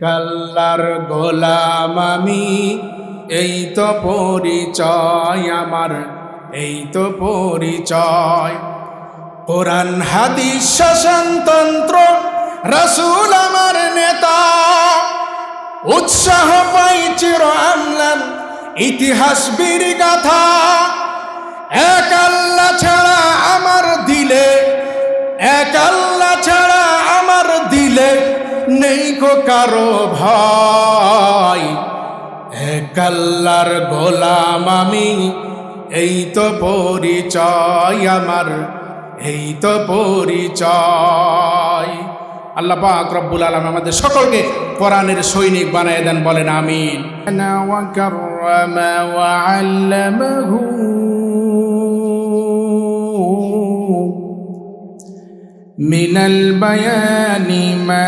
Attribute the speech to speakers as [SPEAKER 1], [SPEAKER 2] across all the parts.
[SPEAKER 1] কাল্লার গোলাম আমি, এই তো পরিচয় আমার, এই তো পরিচয়। কোরআন, হাদিস শাসনতন্ত্র রসুল আমার নেতা। উৎসাহ পাই চির আমলান ইতিহাস বীর গাথা। এক আল্লাহ ছাড়া আমার দিলে এক আল্লাহ ছাড়া নেই গো কারও ভাই। একাল্লার গোলাম আমি, এই তো পরিচয় আমার, এই তো পরিচয়। আল্লাহ পাক রব্বুল আলম আমাদের সকলকে কোরআনের সৈনিক বানায় দেন, বলেন আমিন। মিনাল বায়ানি মা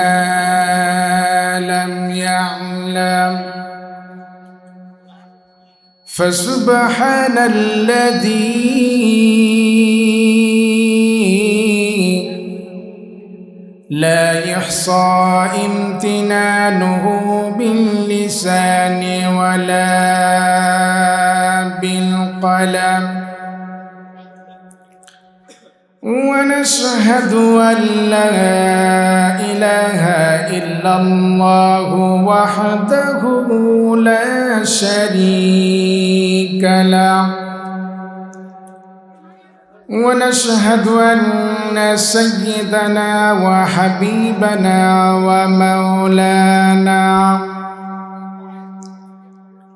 [SPEAKER 1] لم يعلم. فسبحان الذي لا يحصى امتنانه باللسان ولا بالقلم. ونشهد أن لا إله إلا الله وحده لا شريك له. ونشهد أن سيدنا وحبيبنا ومولانا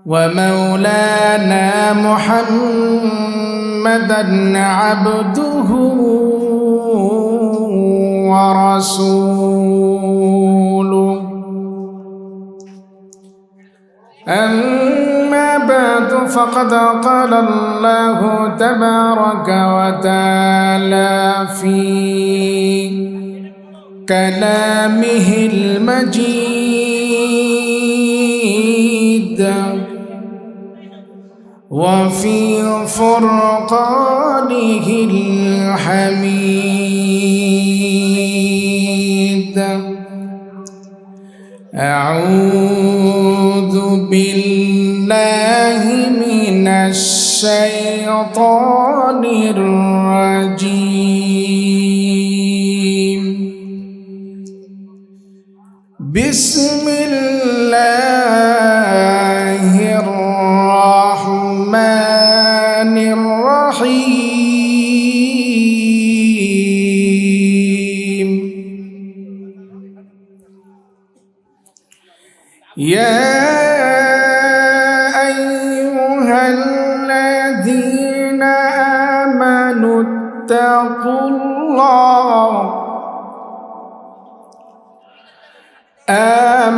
[SPEAKER 1] ومولانا محمدا عبده ورسوله. أما بعد فقد قال الله تبارك وتعالى في كلامه المجيد. وفي فرقانه الحميد. أعوذ بالله من الشيطان الرجيم. بسم الله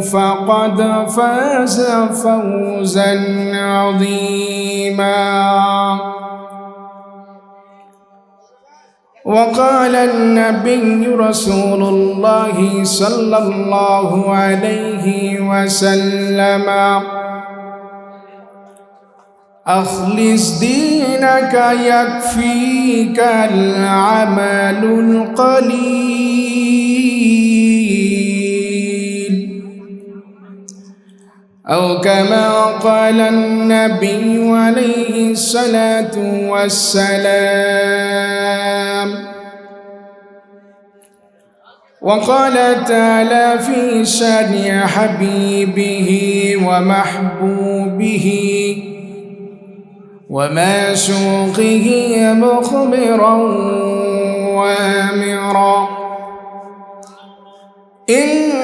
[SPEAKER 1] فقد فاز فوزا عظيما. وقال النبي رسول الله صلى الله عليه وسلم أخلص دينك يكفيك العمل القليل. أو كما قال النبي عليه الصلاة والسلام. وقال تعالى في شأن حبيبه ومحبوبه وما شوقه مخبرا وامرا. إن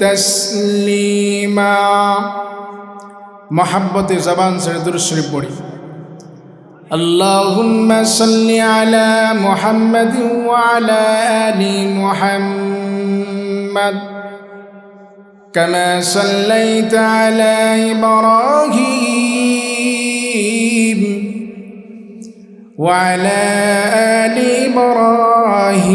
[SPEAKER 1] تسليما. محبة زبان سيدر الشريف بوري اللهم صل على محمد وعلى آل محمد. كما صليت على إبراهيم وعلى آل إبراهيم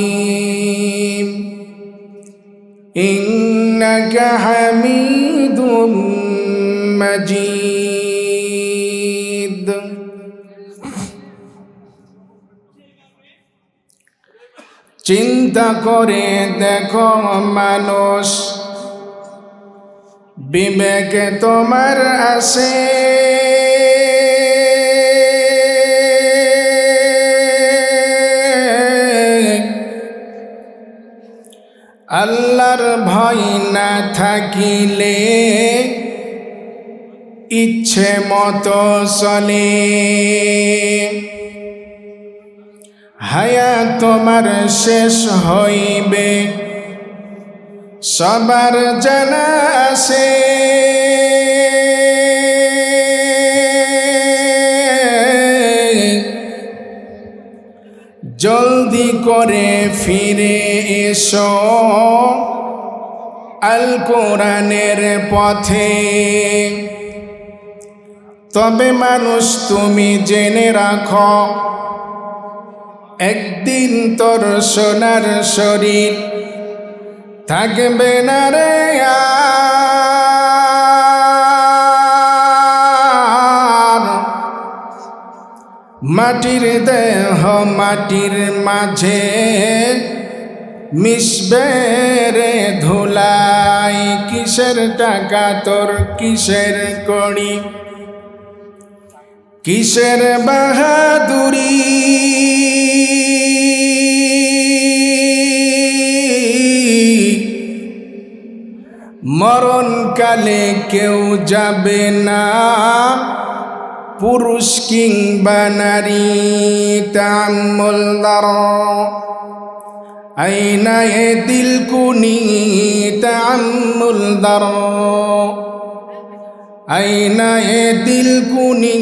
[SPEAKER 1] إنك حميد مجيد চিন্তা করে দেখো মানুষ বিবেকে তোমার আসে আল্লাহর ভয় না থাকিলে ইচ্ছে মতো চলে। হায়া তোমার শেষ হইবে, সবার জানা আছে। জলদি করে ফিরে এসো। আল কোরআনের পথে। তবে মানুষ তুমি জেনে রাখো, একদিন তোর সোনার শরীর থাকবে না রে মাটির দেহ মাটির মাঝে মিশবে রে ধুলাই, কিসের টাকা তোর, কিসের কড়ি? কিসের বাহাদুরি? মরণকালে কেউ যাবে না, পুরুষ কিংবা নারী তাম্মুল দর দিল কুনি তাম্মুল দর। আইনা দিল কুনি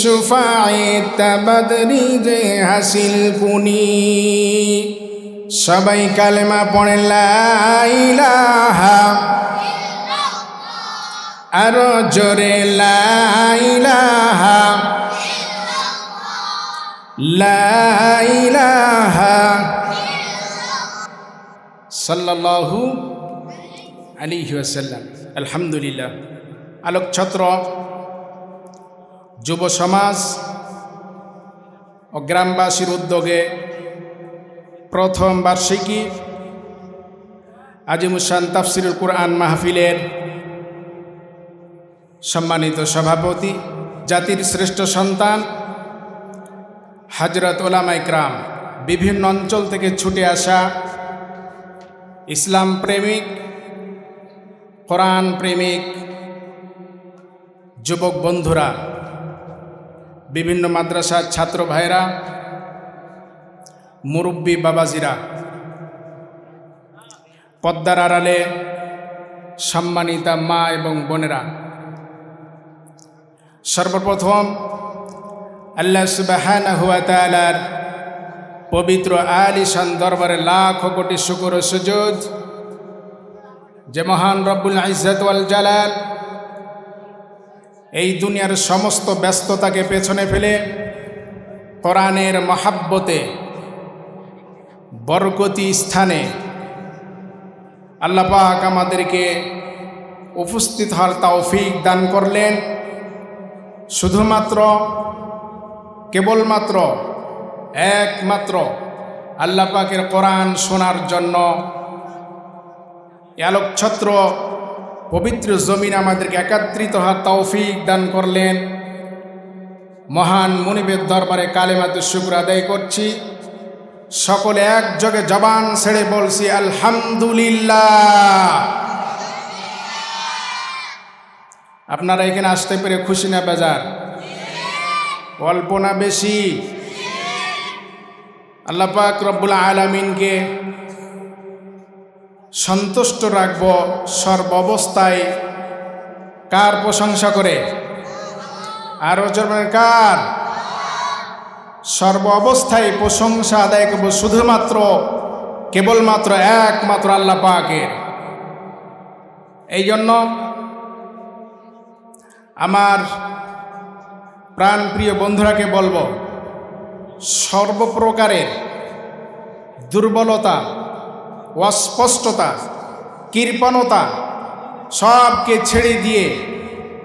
[SPEAKER 1] সুফায়ে তাবাদরি যে হাসিল কুনি। সবাই কালেমা পড়ে লাইলাহা আরও জোরে লাইলাহা লাইলাহা সাল্লাল্লাহু আলাইহি ওয়াসাল্লাম। আলহামদুলিল্লাহ। আলোক ছত্র যুব সমাজ ও গ্রামবাসীর উদ্যোগে প্রথম বার্ষিকী আজিমুসান তাফসিরুল কোরআন মাহফিলের সম্মানিত সভাপতি, জাতির শ্রেষ্ঠ সন্তান, হাজরত ওলামা ইকরাম। বিভিন্ন অঞ্চল থেকে ছুটে আসা ইসলাম প্রেমিক, কোরআন প্রেমিক, যুবক বন্ধুরা, বিভিন্ন মাদ্রাসার ছাত্র ভাইরা মুরব্বী বাবাজিরা, পদ্মার আড়ালে সম্মানিতা মা এবং বোনেরা, সর্বপ্রথম আল্লাহ সুবাহানা পবিত্র আলিশান দরবারে লাখ কোটি শুকুর সুযোগ যে মহান রব্বুল ইজ্জত জালাল এই দুনিয়ার সমস্ত ব্যস্ততাকে পেছনে ফেলে কোরআনের মহাব্বতে, বরকতি স্থানে আল্লাপাক আমাদেরকে উপস্থিত হওয়ার তৌফিক দান করলেন। শুধুমাত্র, কেবলমাত্র একমাত্র আল্লাহ পাকের কোরআন শোনার জন্য। আলোকছত্র পবিত্র জমিন আমাদেরকে একাত্রিত হওয়ার তৌফিক দান করলেন। মহান মনিবের দরবারে কালেমাতে শুক্র আদায় করছি। সকলে একযোগে জবান ছেড়ে বলছি, আলহামদুলিল্লাহ। আপনারা এখানে আসতে পেরে খুশি না, বেজার? অল্প না বেশি? আল্লাহ পাক রব্বুল আলমিনকে সন্তুষ্ট রাখব সর্বাবস্থায়। কার প্রশংসা করে? আরও জন্মের কার? সর্ব অবস্থায় প্রশংসা আদায় করব শুধুমাত্র, কেবলমাত্র একমাত্র আল্লাহ পাকের। এই জন্য আমার প্রাণপ্রিয় বন্ধুরাকে বলব সর্বপ্রকারের দুর্বলতা, অস্পষ্টতা, কৃপণতা সবকে ছেড়ে দিয়ে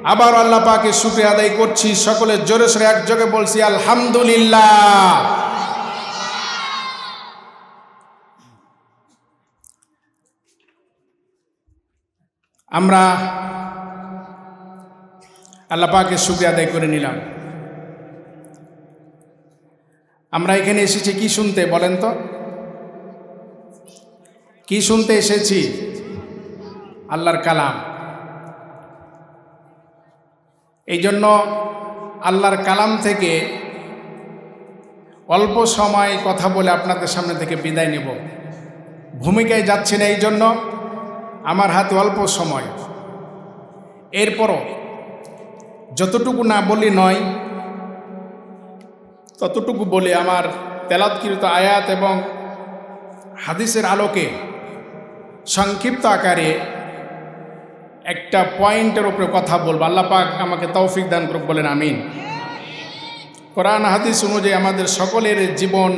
[SPEAKER 1] আবার আল্লাহ পাকে আদায় করছি। সকলের জোরে সোরে একযোগে বলছি, আলহামদুলিল্লাহ। আমরা আল্লাহ পাকে আদায় করে নিলাম। আমরা এখানে এসেছি কি শুনতে বলেন তো? কি শুনতে এসেছি? আল্লাহর কালাম। এই জন্য আল্লাহর কালাম থেকে অল্প সময় কথা বলে আপনাদের সামনে থেকে বিদায় নেব। ভূমিকায় যাচ্ছি না এই জন্য আমার হাতে অল্প সময়। এরপরও যতটুকু না বলি নয় ততটুকু বলে, আমার তেলাৎকৃত আয়াত এবং হাদিসের আলোকে সংক্ষিপ্ত আকারে একটা পয়েন্টের উপরে কথা বলব। আল্লাহ পাক আমাকে তৌফিক দান করুক, বলেন আমিন। কোরআন, হাদিস অনুযায়ী আমাদের সকলের জীবন,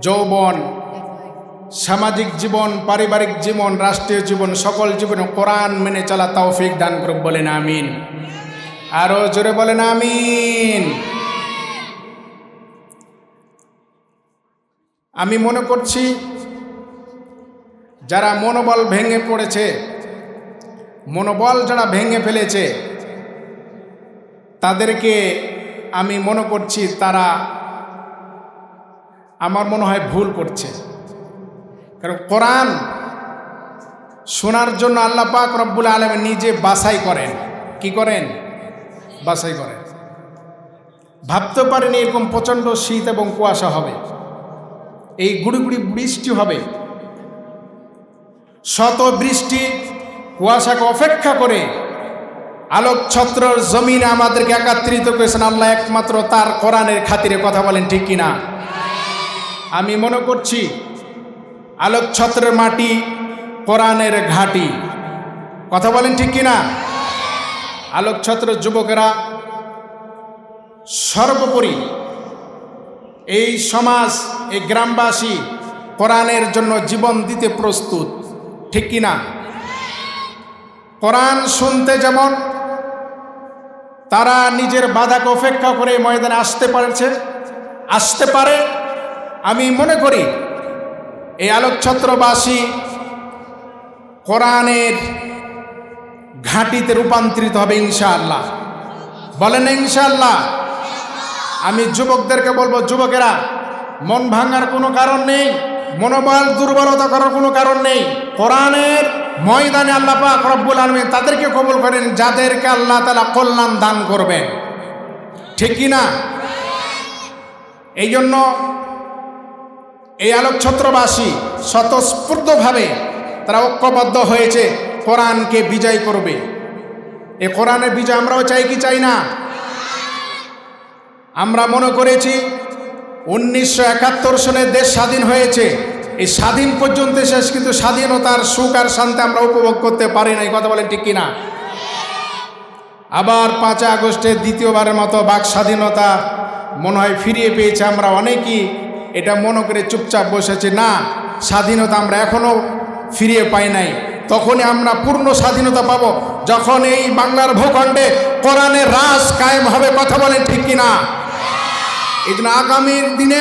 [SPEAKER 1] যৌবন, সামাজিক জীবন, পারিবারিক জীবন, রাষ্ট্রীয় জীবন, সকল জীবনে কোরআন মেনে চলা তৌফিক দান করুক, বলেন আমিন। আরও জোরে বলেন আমিন। আমি মনে করছি যারা মনোবল ভেঙে পড়েছে, মনোবল যারা ভেঙে ফেলেছে, তাদেরকে আমি মনে করছি তারা আমার মনে হয় ভুল করছে। কারণ কোরআন শোনার জন্য আল্লাহ পাক রব্বুল আলম নিজে বাসাই করেন। কি করেন? বাসাই করেন। ভাবতে পারেনি এরকম প্রচণ্ড শীত এবং কুয়াশা হবে। এই গুড়ি বৃষ্টি হবে। শত বৃষ্টি কুয়াশাকে অপেক্ষা করে আলোক ছত্রর জমিনে আমাদেরকে একাত্রিত করেছেন আল্লাহ একমাত্র তার কোরআনের খাতিরে কথা বলেন ঠিক কিনা? আমি মনে করছি আলোক ছত্রের মাটি কোরআনের ঘাটি। কথা বলেন ঠিক কিনা? আলোক ছত্রের যুবকেরা সর্বোপরি এই সমাজ, এই গ্রামবাসী কোরআনের জন্য জীবন দিতে প্রস্তুত, ঠিক কিনা কোরআন শুনতে যেমন তারা নিজের বাধাকে অপেক্ষা করে ময়দানে আসতে পারছে, আসতে পারে, আমি মনে করি এই আলোকছত্রবাসী কোরআনের ঘাঁটিতে রূপান্তরিত হবে ইনশাআল্লাহ। বলেন ইনশাআল্লাহ। আমি যুবকদেরকে বলব, যুবকেরা, মন ভাঙার কোনো কারণ নেই, মনোবল দুর্বলতা করার কোনো কারণ নেই। কোরআনের ময়দানে আল্লাহ পাক রব্বুল আলমী তাদেরকে কবুল করেন, যাদেরকে আল্লাহ তালা কল্যাণ দান করবেন। ঠিক না? এই জন্য এই আলোকছত্রবাসী স্বতঃস্ফূর্তভাবে তারা ঐক্যবদ্ধ হয়েছে, কোরআনকে বিজয় করবে। এ কোরআনের বিজয় আমরাও চাই কি চাই না? আমরা মনে করেছি উনিশশো একাত্তর সনে দেশ স্বাধীন হয়েছে। এই স্বাধীন পর্যন্ত শেষ, কিন্তু স্বাধীনতার সুখ আর শান্তি আমরা উপভোগ করতে পারি না। এই কথা বলেন ঠিক কিনা? আবার পাঁচই আগস্টের দ্বিতীয়বারের মতো বাক স্বাধীনতা মনে হয় ফিরিয়ে পেয়েছে আমরা অনেকেই। এটা মনে করে চুপচাপ বসেছি, না, স্বাধীনতা আমরা এখনও ফিরিয়ে পাই নাই। তখনই আমরা পূর্ণ স্বাধীনতা পাব। যখন এই বাংলার ভূখণ্ডে কোরআনের রাজ কায়েম হবে, কথা বলেন ঠিক কিনা? এই জন্য আগামীর দিনে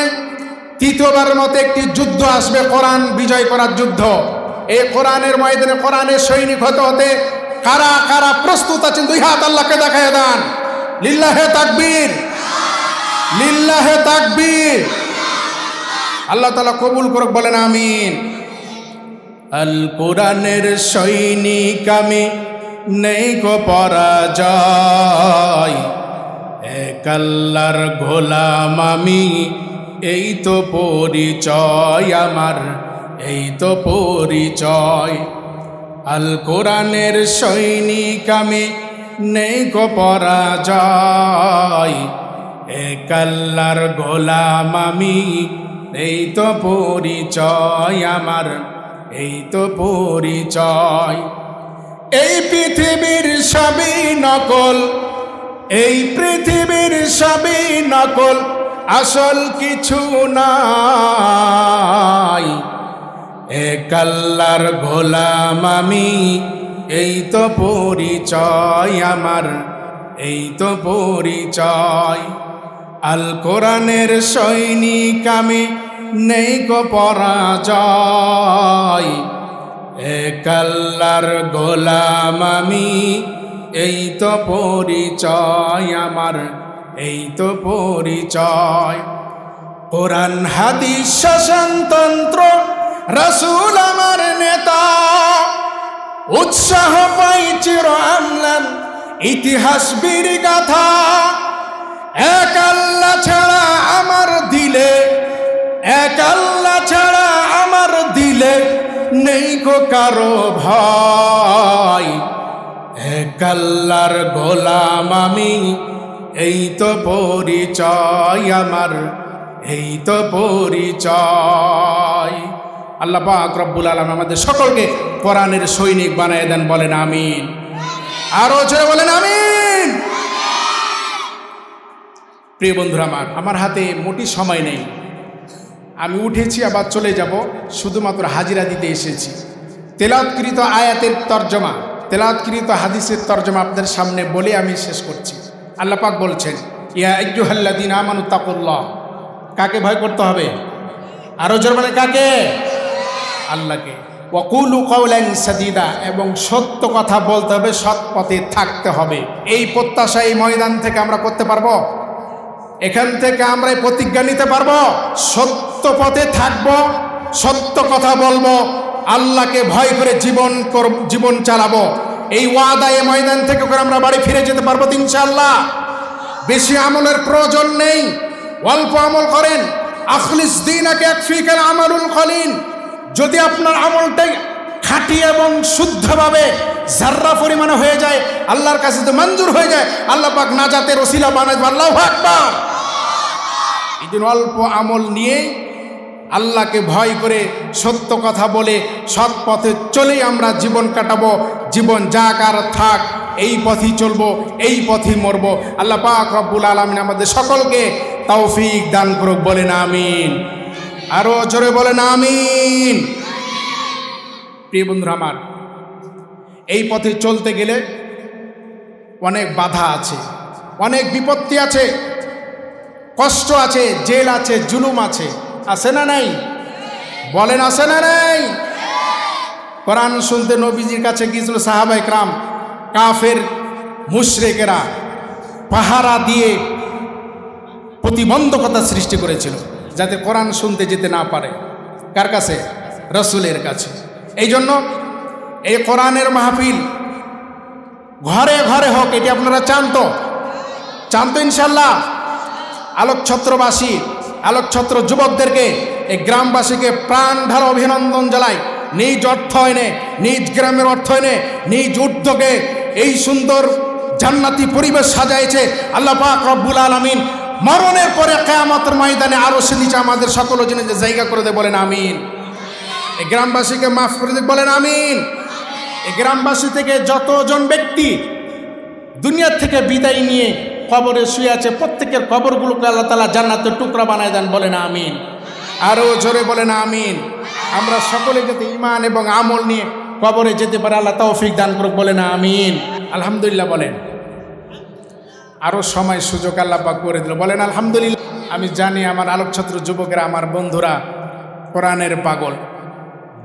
[SPEAKER 1] তৃতীয়বারের মতো একটি যুদ্ধ আসবে, কোরআন বিজয় করার যুদ্ধ। এই কোরআনের ময়দানে কোরআনের সৈনিক হতে হতে কারা কারা প্রস্তুত আছেন, দুই হাত আল্লাহকে দেখায় দান। লিল্লাহে তাকবীর। লিল্লাহে তাকবীর। আল্লাহ তালা কবুল করুক, বলেন আমিন। আল কোরআনের সৈনিক আমি, নেই গো পরাজয়। এক আল্লাহর গোলাম আমি, এই তো পরিচয় আমার, এই তো পরিচয়। আল কোরআনের সৈনিক আমি, নেই গো পরাজয়। এক আল্লাহর গোলাম আমি, এই তো পরিচয় আমার। এই তো পরিচয়। এই পৃথিবীর সবই নকল, এই পৃথিবীর সবই নকল, আসল কিছু নাই। এক আল্লাহর গোলাম আমি, এই তো পরিচয় আমার, এই তো পরিচয়। আল কোরআনের সৈনিক আমি নেই গো পরাজয়। এক আল্লাহর গোলাম আমি, এই তো পরিচয় আমার, এই তো পরিচয়। কোরআন, হাদিস শাসনতন্ত্র রসুল আমার নেতা। উৎসাহ পাই চির আমলান ইতিহাস বীর গাথা। এক আল্লাহ ছাড়া আমার দিলে এক আল্লাহ ছাড়া আমার দিলে নেই গো কারও ভাই। এক আল্লাহর গোলাম আমি, এই তো পরিচয় আমার, এই তো পরিচয়। আল্লাহ পাক আলম আমাদের সকলকে কোরআনের সৈনিক বানায় দেন, বলেন আমিন। আরও জোরে বলেন আমিন। প্রিয় বন্ধুরা আমার আমার হাতে মোটি সময় নেই। আমি উঠেছি, আবার চলে যাব। শুধুমাত্র হাজিরা দিতে এসেছি। তেলাৎকৃত আয়াতের তর্জমা তেলাৎকৃত হাদিসের তর্জমা আপনাদের সামনে বলে আমি শেষ করছি। আল্লাহ পাক বলছেন, ইয়া ইজুহাল্লাদিন আমানু তাকুল্লাহ। কাকে ভয় করতে হবে? আরও জোর মানে কাকে? আল্লাহকে। ওয়াকুলু কৌলান সাদিদা, এবং সত্য কথা বলতে হবে, সৎ পথে থাকতে হবে। এই প্রত্যাশা এই ময়দান থেকে আমরা করতে পারব? এখান থেকে আমরা প্রতিজ্ঞা নিতে পারব, সত্য পথে থাকব, সত্য কথা বলব, আল্লাহকে ভয় করে জীবন জীবন চালাবো। এই ওয়াদা এই ময়দান থেকে করে আমরা বাড়ি ফিরে যেতে পারব তো ইনশাআল্লাহ। বেশি আমলের প্রয়োজন নেই, অল্প আমল করেন। আখলিস দিন আগে একফিকাল আমালুল খলিন যদি আপনার আমলটাই খাঁটি এবং শুদ্ধভাবে জার্রা পরিমাণে হয়ে যায়, আল্লাহর কাছে তো মঞ্জুর হয়ে যায়, আল্লাহ পাক নাজাতের ওসিলা বানায় আল্লাহ আকবার। জন্য অল্প আমল নিয়ে আল্লাহকে ভয় করে সত্য কথা বলে সৎ পথে চলেই আমরা জীবন কাটাবো, জীবন যাক আর থাক, এই পথেই চলবো, এই পথেই মরব। আল্লাহ পাক রব্বুল আলমিন আমাদের সকলকে তৌফিক দান করুক, বলেন আমিন। আরও জোরে বলেন আমিন। প্রিয় বন্ধুরা আমার, এই পথে চলতে গেলে অনেক বাধা আছে, অনেক বিপত্তি আছে। কষ্ট আছে, জেল আছে, জুলুম আছে। আছে না নাই? বলেন, আছে না নাই? কোরআন শুনতে নবীজির কাছে গিয়েছিল সাহাবাই ক্রাম, কাফের মুশরেকেরা পাহারা দিয়ে প্রতিবন্ধকতা সৃষ্টি করেছিল যাতে কোরআন শুনতে যেতে না পারে। কার কাছে? রসুলের কাছে। এই জন্য এই কোরআনের মাহফিল ঘরে ঘরে হোক, এটি আপনারা চান তো? চান তো ইনশাল্লাহ? আলোকছত্রবাসী, আলোকছত্র যুবকদেরকে এই গ্রামবাসীকে প্রাণ ঢালা অভিনন্দন জানাই। নিজ অর্থ এনে নিজ গ্রামের অর্থ এনে নিজ উদ্যোগে এই সুন্দর জান্নাতি পরিবেশ সাজাইছে আল্লাহ পাক রব্বুল আলমিন। মরণের পরে কেয়ামতের ময়দানে আরও সে নিচে আমাদের সকল জিনিসের জায়গা করে দে, বলেন আমিন। এই গ্রামবাসীকে মাফ করে দিক বলেন আমিন। এই গ্রামবাসী থেকে যতজন ব্যক্তি দুনিয়ার থেকে বিদায় নিয়ে কবরে শুয়ে আছে, প্রত্যেকের কবরগুলোকে আল্লাহ তালা জান্নাতের টুকরা বানায় দেন, বলেন আমিন। আরও জোরে বলেন আমিন। আমরা সকলে যাতে ইমান এবং আমল নিয়ে কবরে যেতে পারে, আল্লাহ তৌফিক দান করুক, বলেন আমিন। আলহামদুলিল্লাহ বলেন। আরও সময়, সুযোগ আল্লাহ পাক করে দিল। বলেন, আলহামদুলিল্লাহ। আমি জানি আমার আলোকছাত্র যুবকেরা, আমার বন্ধুরা কোরআনের পাগল।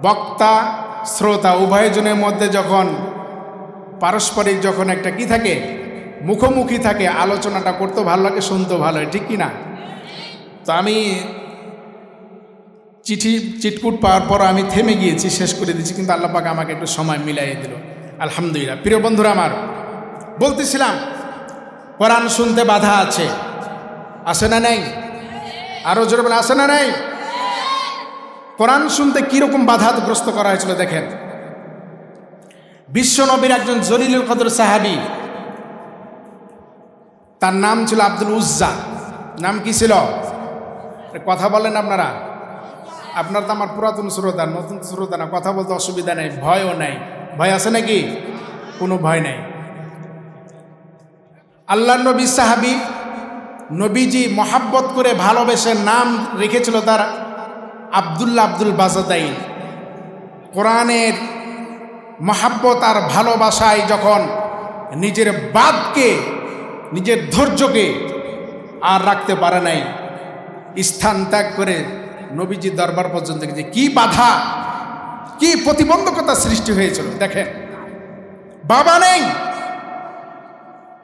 [SPEAKER 1] বক্তা, শ্রোতা, উভয়জনের মধ্যে যখন পারস্পরিক যখন একটা কি থাকে মুখোমুখি থাকে, আলোচনাটা করতে ভালো লাগে, শুনতে ভালো হয় ঠিক কি না? তো আমি চিঠি, চিটকুট পাওয়ার পর আমি থেমে গিয়েছি, শেষ করে দিয়েছি, কিন্তু আল্লাহ পাক আমাকে একটু সময় মিলাইয়ে দিল। আলহামদুলিল্লাহ। প্রিয় বন্ধুরা আমার, বলতেছিলাম, কোরআন শুনতে বাধা আছে। আছে না নেই? আরও জোরে বলে আছে না নেই? কোরআন শুনতে কীরকম বাধাগ্রস্ত করা হয়েছিল দেখেন। বিশ্ব নবীর একজন জলিলুল কদর সাহাবি তার নাম ছিল আব্দুল উজ্জা। নাম কি ছিল? কথা বলেন আপনারা? আপনার তো আমার পুরাতন শ্রোতা, নতুন শ্রোতা না, কথা বলতে অসুবিধা নেই, ভয়ও নেই। ভয় আছে নাকি? কোনো ভয় নেই। আল্লাহ নবী সাহাবি নবীজি মহাব্বত করে ভালোবেসে নাম রেখেছিল তার আবদুল্লাহ আব্দুল বাজাদাইন। কোরআনের মহাব্বত আর ভালোবাসায় যখন নিজের বাদকে নিজের ধৈর্যকে আর রাখতে পারে নাই। স্থান ত্যাগ করে নবীজি দরবার পর্যন্ত গেছে। কি বাধা, কি প্রতিবন্ধকতা সৃষ্টি হয়েছিল, দেখেন। বাবা নেই,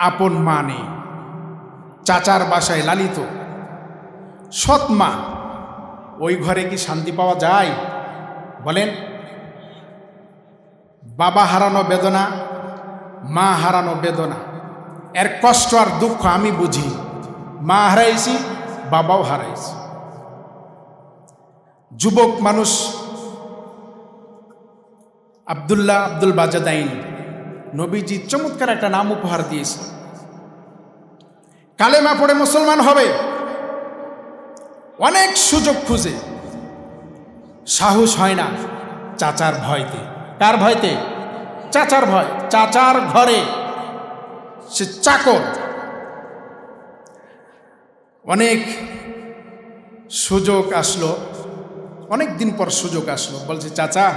[SPEAKER 1] আপন মা নেই। চাচার বাসায় লালিত। সৎ মা, ওই ঘরে কি শান্তি পাওয়া যায়? বলেন, বাবা হারানো বেদনা, মা হারানো বেদনা। এর কষ্ট আর দুঃখ আমি বুঝি। মা হারাইছি, বাবাও হারাইছি। যুবক মানুষ আবদুল্লাহ আব্দুল বাজাদাইন নবীজি চমৎকার একটা নাম উপহার দিয়েছে কালেমা পড়ে মুসলমান হবে। অনেক সুযোগ খুঁজে। সাহস হয় না চাচার ভয়তে। কার ভয়তে? চাচার ভয়, চাচার ঘরে। সে চাকর। অনেক সুযোগ আসলো। অনেক দিন পর সুযোগ আসলো। বলছে, চাচা,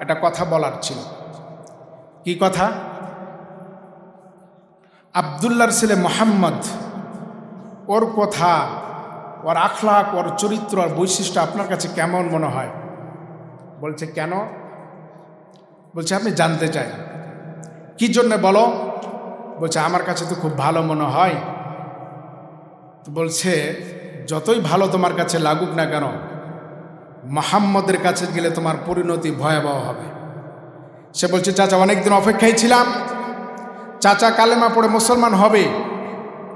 [SPEAKER 1] একটা কথা বলার ছিল। কি কথা? আবদুল্লার ছেলে মোহাম্মদ, ওর কথা, ওর আখলাক, ওর চরিত্র আর বৈশিষ্ট্য আপনার কাছে কেমন মনে হয়? বলছে, কেন? বলছে আপনি জানতে চাই। কি জন্যে বলো? বলছে, আমার কাছে তো খুব ভালো মনে হয়। বলছে, যতই ভালো তোমার কাছে লাগুক না কেন, মোহাম্মদের কাছে গেলে তোমার পরিণতি ভয়াবহ হবে। সে বলছে, চাচা, অনেকদিন অপেক্ষায় ছিলাম। চাচা কালেমা পড়ে মুসলমান হবে।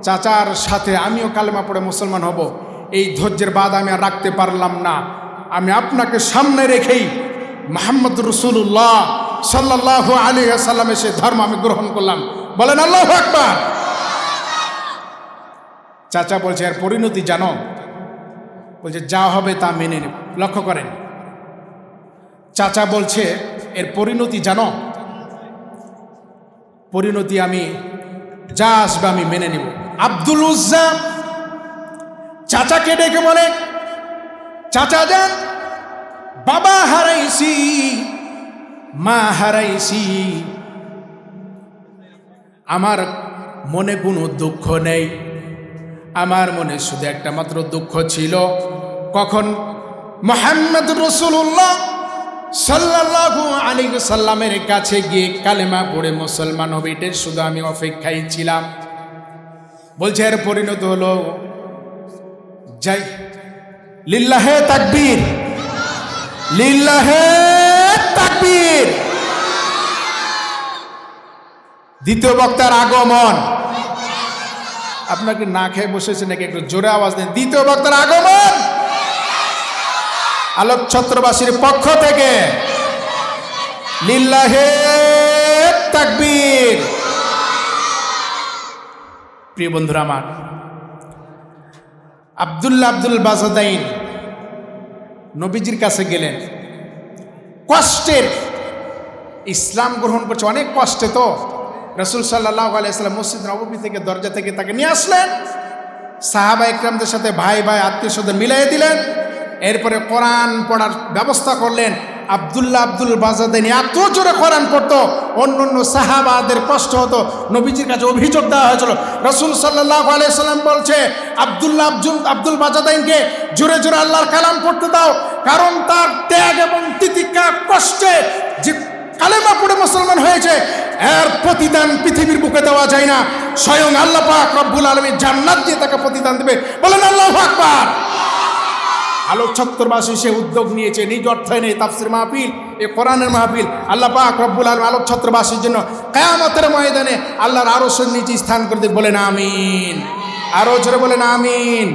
[SPEAKER 1] চাচার সাথে আমিও কালেমা পড়ে মুসলমান হব। এই ধৈর্যের বাদ আমি আর রাখতে পারলাম না। আমি আপনাকে সামনে রেখেই মোহাম্মদ রসুল্লাহ সাল্লাহ আলী সাল্লামের সে ধর্ম আমি গ্রহণ করলাম। বলেন, আল্লাহ একবার চাচা বলছে, এর পরিণতি জানো? বলছে, যা হবে তা মেনে নেব। লক্ষ্য করেন। চাচা বলছে, এর পরিণতি জানো? পরিণতি আমি, যা আসবে আমি মেনে নেব। আব্দুল উজ্জা চাচাকে ডেকে বলে, চাচা যান, বাবা হারাইছি, মা হারাইছি আমার মনে কোনো দুঃখ নেই। আমার মনে শুধু একটা মাত্র দুঃখ ছিল। কখন মোহাম্মদ রসুল্লাহ সাল্লাহু আলী সাল্লামের কাছে গিয়ে কালেমা পড়ে মুসলমান হবে, এটার শুধু আমি অপেক্ষায় ছিলাম। বলছে, এর পরিণত হলো যাই। লিল্লাহে তাকবীর। লিল্লাহে তাকবীর। দ্বিতীয় বক্তার আগমন। আপনাকে না খেয়ে বসেছে নাকি একটু জোরে আওয়াজ দেন। দ্বিতীয় বক্তার আগমন। আলোক ছত্রবাসীর পক্ষ থেকে লিল্লাহে তাকবীর। প্রিয় বন্ধুরা আমার, আবদুল্লাহ আব্দুল বাজাদাইন নবীজির কাছে গেলেন। কষ্টের, ইসলাম গ্রহণ করছে, অনেক কষ্টে তো। রসুল সাল্লাহ আলাইসাল্লাম মসজিদ নবমী থেকে দরজা থেকে তাকে নিয়ে আসলেন। সাহাবা ইকরামদের সাথে ভাই ভাই, আত্মীয় স্বজন মিলাই দিলেন। এরপরে কোরআন পড়ার ব্যবস্থা করলেন। আবদুল্লাহ আব্দুল বাজাদানি এত জোরে কোরআন পড়তো অন্য অন্য সাহাবাদের কষ্ট হতো, নবীজির কাছে অভিযোগ দেওয়া হয়েছিল। রসুল সাল্লাহ আলাইসাল্লাম বলছে, আবদুল্লাহ আব্দুল আব্দুল বাজাদাইনকে জোরে জোরে আল্লাহর কালাম পড়তে দাও, কারণ তার ত্যাগ এবং তিতিক্ষা কষ্টে যে কালেমা পড়ে মুসলমান হয়েছে এর প্রতিদান পৃথিবীর বুকে দেওয়া যায় না। স্বয়ং আল্লাহ পাক রব্বুল আলমী জান্নাত দিয়ে তাকে প্রতিদান দেবে। বলেন, আল্লাহ আকবার! আলোক ছত্তরবাসী সে উদ্যোগ নিয়েছে, নিজ অর্থে নেই, তাফসির মাহফিল, এ কোরআনের মাহফিল। আল্লাহ পাক রব্বুল আলম আলোক ছত্রবাসীর জন্য কেয়ামতের ময়দানে আল্লাহর আরও নিচে স্থান করে বলেন, আমিন। আরও জোরে বলেন, আমিন।